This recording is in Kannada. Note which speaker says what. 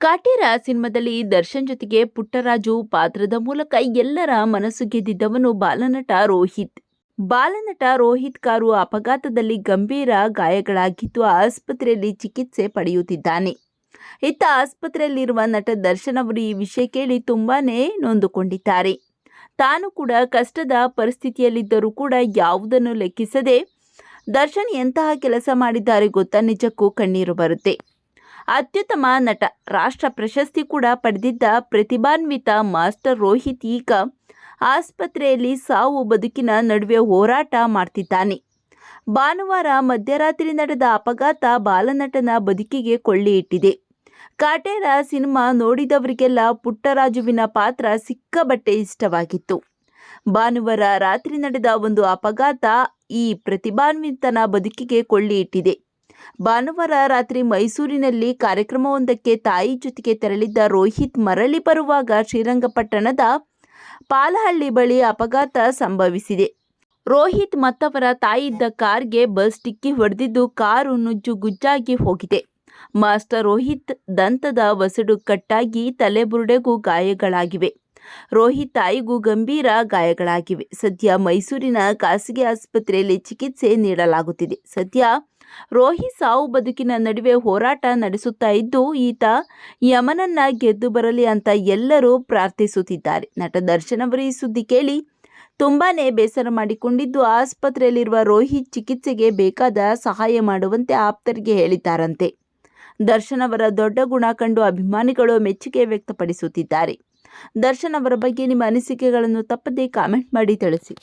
Speaker 1: ಕಾಟೇರ ಸಿನಿಮಾದಲ್ಲಿ ದರ್ಶನ್ ಜೊತೆಗೆ ಪುಟ್ಟರಾಜು ಪಾತ್ರದ ಮೂಲಕ ಎಲ್ಲರ ಮನಸ್ಸು ಗೆದ್ದಿದ್ದವನು ಬಾಲನಟ ರೋಹಿತ್. ಬಾಲನಟ ರೋಹಿತ್ ಕಾರು ಅಪಘಾತದಲ್ಲಿ ಗಂಭೀರ ಗಾಯಗಳಾಗಿದ್ದು ಆಸ್ಪತ್ರೆಯಲ್ಲಿ ಚಿಕಿತ್ಸೆ ಪಡೆಯುತ್ತಿದ್ದಾನೆ. ಇತ್ತ ಆಸ್ಪತ್ರೆಯಲ್ಲಿರುವ ನಟ ದರ್ಶನ್ ಅವರು ಈ ವಿಷಯ ಕೇಳಿ ತುಂಬಾನೇ ನೊಂದುಕೊಂಡಿದ್ದಾರೆ. ತಾನು ಕೂಡ ಕಷ್ಟದ ಪರಿಸ್ಥಿತಿಯಲ್ಲಿದ್ದರೂ ಕೂಡ ಯಾವುದನ್ನು ಲೆಕ್ಕಿಸದೆ ದರ್ಶನ್ ಎಂತಹ ಕೆಲಸ ಮಾಡಿದ್ದಾರೆ ಗೊತ್ತಾ ನಿಜಕ್ಕೂ ಕಣ್ಣೀರು ಬರುತ್ತೆ. ಅತ್ಯುತ್ತಮ ನಟ. ರಾಷ್ಟ್ರ ಪ್ರಶಸ್ತಿ ಕೂಡ ಪಡೆದಿದ್ದ ಪ್ರತಿಭಾನ್ವಿತ ಮಾಸ್ಟರ್ ರೋಹಿತ್ ಈಗ ಆಸ್ಪತ್ರೆಯಲ್ಲಿ ಸಾವು ಬದುಕಿನ ನಡುವೆ ಹೋರಾಟ ಮಾಡ್ತಿದ್ದಾನೆ. ಭಾನುವಾರ ಮಧ್ಯರಾತ್ರಿ ನಡೆದ ಅಪಘಾತ ಬಾಲನಟನ ಬದುಕಿಗೆ ಕೊಳ್ಳಿ ಇಟ್ಟಿದೆ ಕಾಟೇರ ಸಿನಿಮಾ ನೋಡಿದವರಿಗೆಲ್ಲ ಪುಟ್ಟರಾಜುವಿನ ಪಾತ್ರ ಸಿಕ್ಕಬಟ್ಟೆ ಇಷ್ಟವಾಗಿತ್ತು. ಭಾನುವಾರ ರಾತ್ರಿ ನಡೆದ ಒಂದು ಅಪಘಾತ ಈ ಪ್ರತಿಭಾನ್ವಿತನ ಬದುಕಿಗೆ ಕೊಳ್ಳಿ ಇಟ್ಟಿದೆ ಭಾನುವಾರ ರಾತ್ರಿ ಮೈಸೂರಿನಲ್ಲಿ ಕಾರ್ಯಕ್ರಮವೊಂದಕ್ಕೆ ತಾಯಿ ಜೊತೆಗೆ ತೆರಳಿದ್ದ ರೋಹಿತ್ ಮರಳಿ ಬರುವಾಗ ಶ್ರೀರಂಗಪಟ್ಟಣದ ಪಾಲಹಳ್ಳಿ ಬಳಿ ಅಪಘಾತ ಸಂಭವಿಸಿದೆ. ರೋಹಿತ್ ಮತ್ತವರ ತಾಯಿ ಇದ್ದ ಕಾರ್ಗೆ ಬಸ್ ಡಿಕ್ಕಿ ಹೊಡೆದಿದ್ದು ಕಾರು ನುಜ್ಜು ಗುಜ್ಜಾಗಿ ಹೋಗಿದೆ. ಮಾಸ್ಟರ್ ರೋಹಿತ್ ದಂತದ ವಸಡು ಕಟ್ಟಾಗಿ ತಲೆಬುರುಡೆಗೂ ಗಾಯಗಳಾಗಿವೆ. ರೋಹಿತ್ ತಾಯಿಗೂ ಗಂಭೀರ ಗಾಯಗಳಾಗಿವೆ. ಸದ್ಯ ಮೈಸೂರಿನ ಖಾಸಗಿ ಆಸ್ಪತ್ರೆಯಲ್ಲಿ ಚಿಕಿತ್ಸೆ ನೀಡಲಾಗುತ್ತಿದೆ. ಸದ್ಯ ರೋಹಿತ್ ಸಾವು ಬದುಕಿನ ನಡುವೆ ಹೋರಾಟ ನಡೆಸುತ್ತಾ ಇದ್ದು, ಈತ ಯಮನನ್ನ ಗೆದ್ದು ಬರಲಿ ಅಂತ ಎಲ್ಲರೂ ಪ್ರಾರ್ಥಿಸುತ್ತಿದ್ದಾರೆ. ನಟ ದರ್ಶನ್ ಅವರು ಈ ಸುದ್ದಿ ಕೇಳಿ ತುಂಬಾನೇ ಬೇಸರ ಮಾಡಿಕೊಂಡಿದ್ದು, ಆಸ್ಪತ್ರೆಯಲ್ಲಿರುವ ರೋಹಿತ್ ಚಿಕಿತ್ಸೆಗೆ ಬೇಕಾದ ಸಹಾಯ ಮಾಡುವಂತೆ ಆಪ್ತರಿಗೆ ಹೇಳಿದ್ದಾರಂತೆ. ದರ್ಶನ್ ಅವರ ದೊಡ್ಡ ಗುಣ ಕಂಡು ಅಭಿಮಾನಿಗಳು ಮೆಚ್ಚುಗೆ ವ್ಯಕ್ತಪಡಿಸುತ್ತಿದ್ದಾರೆ. ದರ್ಶನ್ ಅವರ ಬಗ್ಗೆ ನಿಮ್ಮ ಅನಿಸಿಕೆಗಳನ್ನು ತಪ್ಪದೇ ಕಾಮೆಂಟ್ ಮಾಡಿ ತಿಳಿಸಿ.